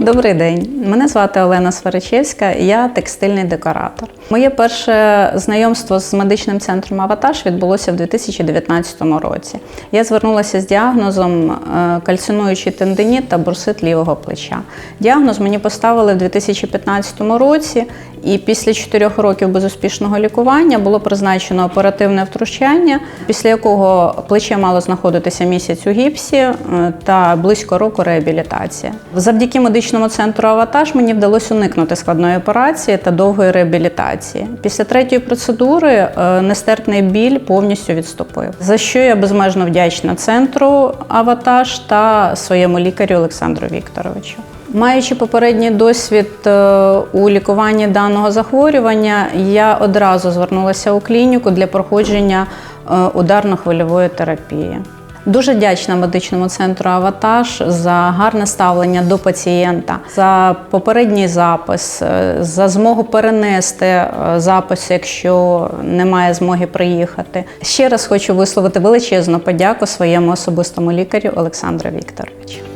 Добрий день. Мене звати Олена Сваричевська, я текстильний декоратор. Моє перше знайомство з медичним центром Аватаж відбулося в 2019 році. Я звернулася з діагнозом е, кальцинуючий тендиніт та бурсит лівого плеча. Діагноз мені поставили в 2015 році, і після чотирьох років безуспішного лікування було призначено оперативне втручання, після якого плече мало знаходитися місяць у гіпсі е, та близько року реабілітація. Завдяки медичному центру Аватаж мені вдалося уникнути складної операції та довгої реабілітації. Після третьої процедури е, нестерпний біль повністю відступив. За що я безмежно вдячна центру Аватаж та своєму лікарю Олександру Вікторовичу. Маючи попередній досвід е, у лікуванні даного захворювання, я одразу звернулася у клініку для проходження е, ударно-хвильової терапії. Дуже вдячна медичному центру Аватаж за гарне ставлення до пацієнта, за попередній запис, е, за змогу перенести запис, якщо немає змоги приїхати. Ще раз хочу висловити величезну подяку своєму особистому лікарю Олександру Вікторовичу.